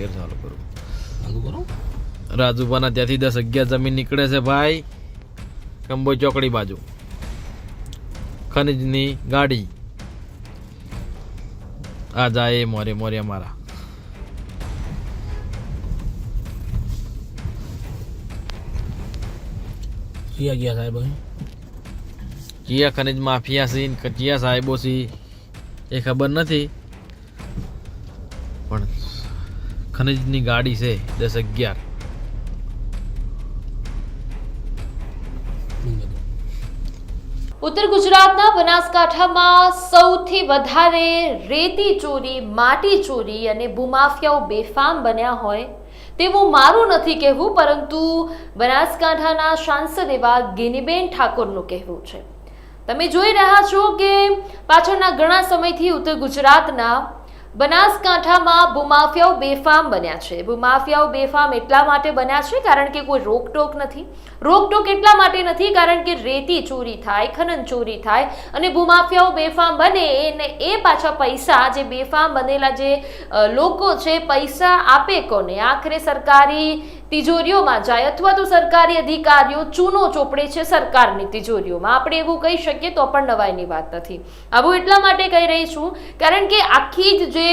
ફેર ચાલુ કરું. ચાલુ કરો. રાજુભાના ત્યાંથી દસ અગિયાર જમીન નીકળે છે ભાઈ. કંબોઈ ચોકડી બાજુ. ખનિજની ગાડી. આ જાય મોરે મોરે અમારા. કિયા ગયા સાહેબ કિયા ખનિજ માફિયા સીન કિયા સાહેબો સી એ ખબર નથી. પણ ખનીજની ગાડી છે, દસ અગિયાર. ઉત્તર ગુજરાતના બનાસકાંઠામાં સૌથી વધારે રેતી ચોરી, માટી ચોરી અને ભૂમાફિયાઓ બેફામ બન્યા હોય તેવું મારું નથી કહેવું, પરંતુ બનાસકાંઠાના સાંસદ એવા ગિનીબેન ઠાકોરનું કહેવું છે. તમે જોઈ રહ્યા છો કે પાછળના ઘણા સમયથી ઉત્તર ગુજરાતના બનાસકાંઠામાં ભૂમાફિયાઓ બેફામ બન્યા છે. ભૂમાફિયાઓ બેફામ એટલા માટે બન્યા છે કારણ કે કોઈ રોકટોક નથી. રોકટોક એટલા માટે નથી કારણ કે રેતી ચોરી થાય, ખનન ચોરી થાય અને ભૂમાફિયાઓ બેફામ બને એને એ પાછા પૈસા જે બેફામ બનેલા જે લોકો છે, પૈસા આપે કોને? આખરે સરકારી તિજોરીઓમાં જાય અથવા તો સરકારી અધિકારીઓ ચૂનો ચોપડે છે સરકારની તિજોરીઓમાં. આપણે એવું કહી શકીએ તો પણ નવાઈની વાત નથી. આવું એટલા માટે કહી રહી છું, કારણ કે આખી જ જે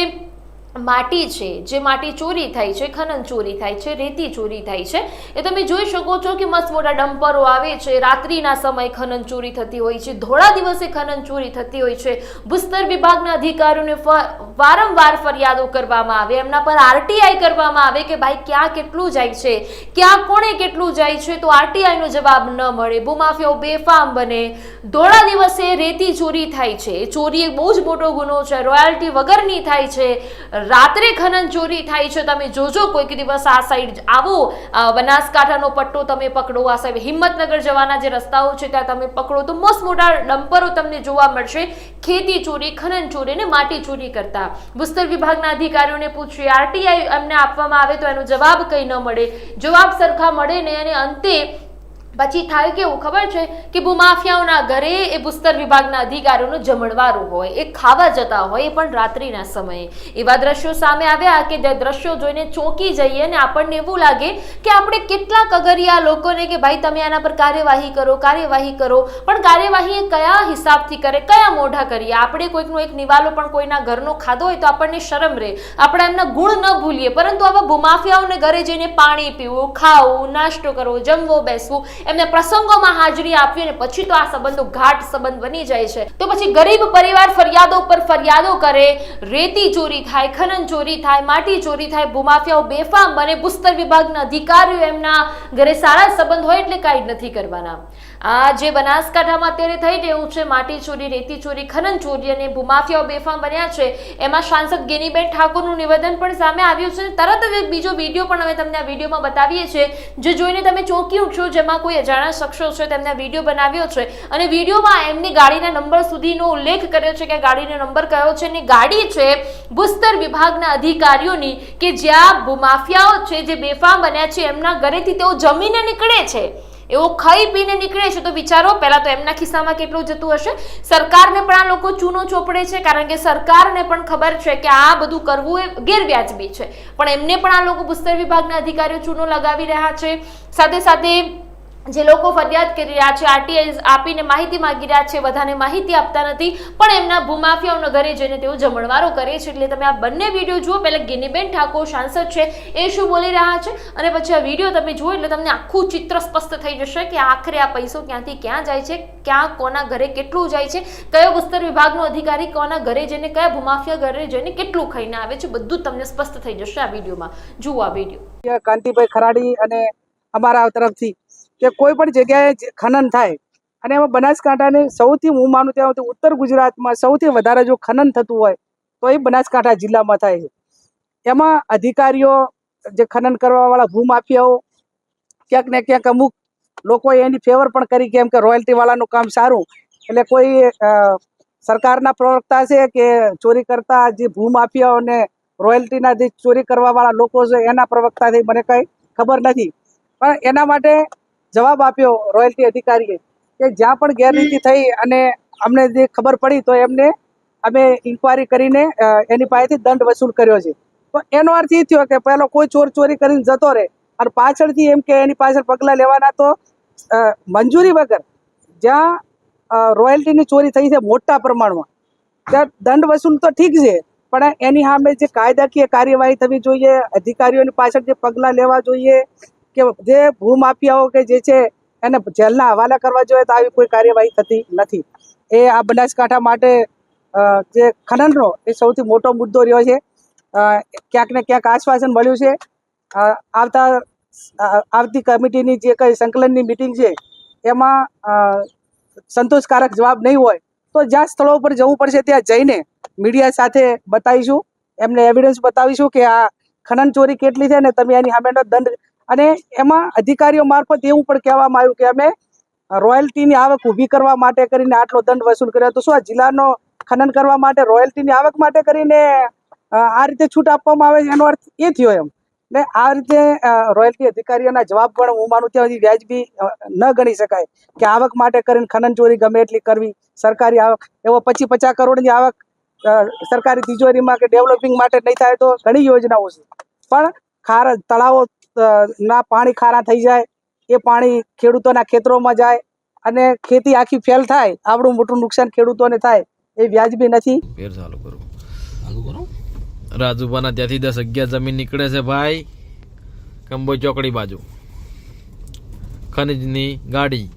માટી છે, જે માટી ચોરી થાય છે, ખનન ચોરી થાય છે, રેતી ચોરી થાય છે, એ તમે જોઈ શકો છો કે મસ્ત મોટા ડમ્પરો આવે છે. રાત્રિના સમયે ખનન ચોરી થતી હોય છે, ધોળા દિવસે ખનન ચોરી થતી હોય છે. ભૂસ્તર વિભાગના અધિકારીઓને વારંવાર ફરિયાદો કરવામાં આવે, એમના પર આરટીઆઈ કરવામાં આવે કે ભાઈ ક્યાં કેટલું જાય છે, ક્યાં કોણે કેટલું જાય છે, તો આરટીઆઈનો જવાબ ન મળે. ભૂમાફિયાઓ બેફામ બને. ધોળા દિવસે રેતી ચોરી થાય છે. ચોરી એક બહુ જ મોટો ગુનો છે. રોયલ્ટી વગરની થાય છે. રાત્રે ખનન ચોરી થાય છે. તમે જોજો, કોઈક દિવસ આ સાઈડ આવો. બનાસકાંઠાનો પટ્ટો તમે પકડો. આ સાહેબ હિંમતનગર જવાના જે રસ્તાઓ છે, ત્યાં તમે પકડો તો મસ્ત મોટા ડમ્પરો તમને જોવા મળશે. ખેતી ચોરી, ખનન ચોરી અને માટી ચોરી કરતા. ભૂસ્તર વિભાગના અધિકારીઓને પૂછ્યું આરટીઆઈ એમને આપવામાં આવે તો એનો જવાબ કંઈ ન મળે? જવાબ સરખા મળે ને અને અંતે પછી થાય કેવું ખબર છે કે ભૂમાફિયાઓના ઘરે એ ભૂસ્તર વિભાગના અધિકારીઓનું જમણવારું હોય, એ ખાવા જતા હોય એ પણ રાત્રિના સમયે. એવા દ્રશ્યો સામે આવ્યા કે જે દ્રશ્યો જોઈને ચોંકી જઈએ અને આપણને એવું લાગે કે આપણે કેટલા કગરિયા લોકોને કે ભાઈ તમે આના પર કાર્યવાહી કરો કાર્યવાહી કરો. પણ કાર્યવાહી એ કયા હિસાબથી કરે, કયા મોઢા કરીએ? આપણે કોઈકનો એક નિવાલો પણ કોઈના ઘરનો ખાધો હોય તો આપણને શરમ રહે. આપણે એમના ગુણ ન ભૂલીએ. પરંતુ આવા ભૂમાફિયાઓને ઘરે જઈને પાણી પીવું, ખાવું, નાસ્તો કરવો, જમવો, બેસવું એમને પ્રસંગોમાં હાજરી આપવી અને પછી તો આ સંબંધો ઘાટ સંબંધ બની જાય છે. તો પછી ગરીબ પરિવાર ફરિયાદો પર ફરિયાદો કરે, રેતી ચોરી થાય, ખનન ચોરી થાય, માટી ચોરી થાય, ભૂમાફિયાઓ બેફામ બને ભૂસ્તર વિભાગના અધિકારીઓ એમના ઘરે સારા સંબંધ હોય એટલે કાંઈ નથી કરવાના. આ જે બનાસકાંઠામાં અત્યારે થઈ રહ્યું છે, માટી ચોરી, રેતી ચોરી, ખનન ચોરી અને ભૂમાફિયાઓ બેફામ બન્યા છે, એમાં સાંસદ ગેનીબેન ઠાકોરનું નિવેદન પણ સામે આવ્યું છે. તરત જ બીજો વીડિયો પણ અમે તમને આ વિડીયોમાં બતાવીએ છીએ, જે જોઈને તમે ચોંકી ઉઠશો, જેમાં કોઈ અજાણ્યા શખ્સો છે, તેમને વીડિયો બનાવ્યો છે. અને વિડીયોમાં એમની ગાડીના નંબર સુધીનો ઉલ્લેખ કર્યો છે કે ગાડીનો નંબર કયો છે અને ગાડી છે ભૂસ્તર વિભાગના અધિકારીઓની કે જ્યાં ભૂમાફિયાઓ છે, જે બેફામ બન્યા છે, એમના ઘરેથી તેઓ જમીને નીકળે છે. એવો ખાઈ પીને નીકળે છે તો વિચારો, પહેલા તો એમના ખિસ્સામાં કેટલું જતું હશે? સરકારને પણ આ લોકો ચૂનો ચોપડે છે, કારણ કે સરકારને પણ ખબર છે કે આ બધું કરવું એ ગેરવ્યાજબી છે. પણ એમને પણ આ લોકો ભૂસ્તર વિભાગના અધિકારીઓ ચૂનો લગાવી રહ્યા છે. સાથે સાથે જે લોકો ફરિયાદ કરી રહ્યા છે, આરટીઆઈ આપીને માહિતી માંગી રહ્યા છે બધાને માહિતી આપતા નથી, પણ એમના ભૂમાફિયાઓના ઘરે જઈને તેઓ જમણવારો કરે છે. એટલે તમે આ બંને વીડિયો જુઓ, પહેલાં ગિનીબેન ઠાકોર સાંસદ છે, એ શું બોલી રહ્યા છે? અને પછી આ વીડિયો તમે જુઓ, એટલે તમને આખું ચિત્ર સ્પષ્ટ થઈ જશે કે આખરે આ પૈસો ક્યાંથી ક્યાં જાય છે, ક્યાં કોના ઘરે કેટલું જાય છે, કયો ભૂસ્તર વિભાગનો અધિકારી કોના ઘરે જઈને, કયા ભૂમાફિયા ઘરે જઈને કેટલું ખાઈને આવે છે, બધું તમને સ્પષ્ટ થઈ જશે આ વિડીયોમાં. જુઓ આ વીડિયો. કાંતિભાઈ ખરાડી અને અમારા તરફથી કે કોઈ પણ જગ્યાએ ખનન થાય, અને એમાં બનાસકાંઠાની સૌથી હું માનું ત્યાં ઉત્તર ગુજરાતમાં સૌથી વધારે જો ખનન થતું હોય, તો એ બનાસકાંઠા જિલ્લામાં થાય છે. એમાં અધિકારીઓ, જે ખનન કરવાવાળા ભૂમાફિયાઓ, ક્યાંક ને ક્યાંક અમુક લોકોએ એની ફેવર પણ કરી કેમ કે રોયલ્ટીવાળાનું કામ સારું. એટલે કોઈ સરકારના પ્રવક્તા છે કે ચોરી કરતા જે ભૂમાફિયાઓને રોયલ્ટીના જે ચોરી કરવાવાળા લોકો છે, એના પ્રવક્તાથી મને કંઈ ખબર નથી. પણ એના માટે જવાબ આપ્યો રોયલ્ટી અધિકારીએ કે જ્યાં પણ ગેરરીતિ થઈ અને અમને જે ખબર પડી તો એમને અમે ઇન્કવાયરી કરીને એની પાસેથી દંડ વસૂલ કર્યો છે. તો એનો અર્થ એ થયો કે પેલો કોઈ ચોર ચોરી કરીને જતો રહે અને પાછળથી એમ કે એની પાછળ પગલાં લેવાના તો મંજૂરી વગર જ્યાં રોયલ્ટીની ચોરી થઈ છે મોટા પ્રમાણમાં, ત્યાં દંડ વસૂલ તો ઠીક છે, પણ એની સામે જે કાયદાકીય કાર્યવાહી થવી જોઈએ, અધિકારીઓની પાછળ જે પગલાં લેવા જોઈએ કે જે ભૂમાફિયાઓ કે જે છે એને જેલના હવાલા કરવા જોઈએ તો આવી કોઈ કાર્યવાહી થતી નથી. એ આ બનાસકાંઠા માટે જે ખનનનો એ સૌથી મોટો મુદ્દો રહ્યો છે. ક્યાંક ને ક્યાંક આશ્વાસન મળ્યું છે. આવતા આવતી કમિટીની જે કંઈ સંકલનની મિટિંગ છે, એમાં સંતોષકારક જવાબ નહીં હોય તો જ્યાં સ્થળો પર જવું પડશે ત્યાં જઈને મીડિયા સાથે બતાવીશું. એમને એવિડન્સ બતાવીશું કે આ ખનન ચોરી કેટલી છે ને તમે એની સામેનો દંડ અને એમાં અધિકારીઓ મારફત એવું પણ કહેવામાં આવ્યું કે અમે રોયલ્ટીની આવક ઊભી કરવા માટે કરીને આટલો દંડ વસૂલ કર્યો તો શું આ જિલ્લાનો ખનન કરવા માટે રોયલ્ટીની આવક માટે કરીને આ રીતે છૂટ આપવામાં આવે એનો અર્થ એ થયો એમ. ને આ રીતે રોયલ્ટી અધિકારીઓના જવાબ પણ હું માનું ત્યાં સુધી વ્યાજબી ન ગણી શકાય કે આવક માટે કરીને ખનન ચોરી ગમે એટલી કરવી, સરકારી આવક, એવો પચીસ પચાસ કરોડની આવક સરકારી તિજોરીમાં કે ડેવલપિંગ માટે નહીં થાય તો ઘણી યોજનાઓ છે. પણ ખારા તળાવો ના પાણી ખારા થઈ જાય એ પાણી ખેડૂતોના ખેતરોમાં જાય અને ખેતી આખી ફેલ થાય આપણું મોટું નુકસાન ખેડૂતોને થાય એ વ્યાજબી નથી. ફેર ચાલુ કરું. ચાલુ કરો? રાજુભાના ત્યાંથી દસ અગિયાર જમીન નીકળે છે ભાઈ કંબોઈ ચોકડી બાજુ. ખનીજની ગાડી.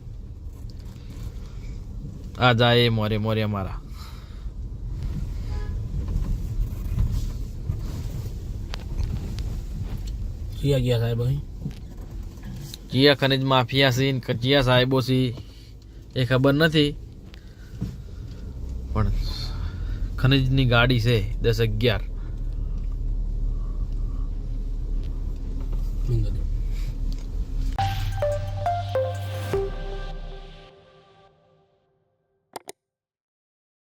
આ જાય મોરે મોરે અમારા. ક્યાં ગયા સાહેબ અહીં. કયા ખનિજ માફિયા સીન ને સાહેબો સી એ ખબર નથી. પણ ખનિજની ગાડી છે દસ અગિયાર.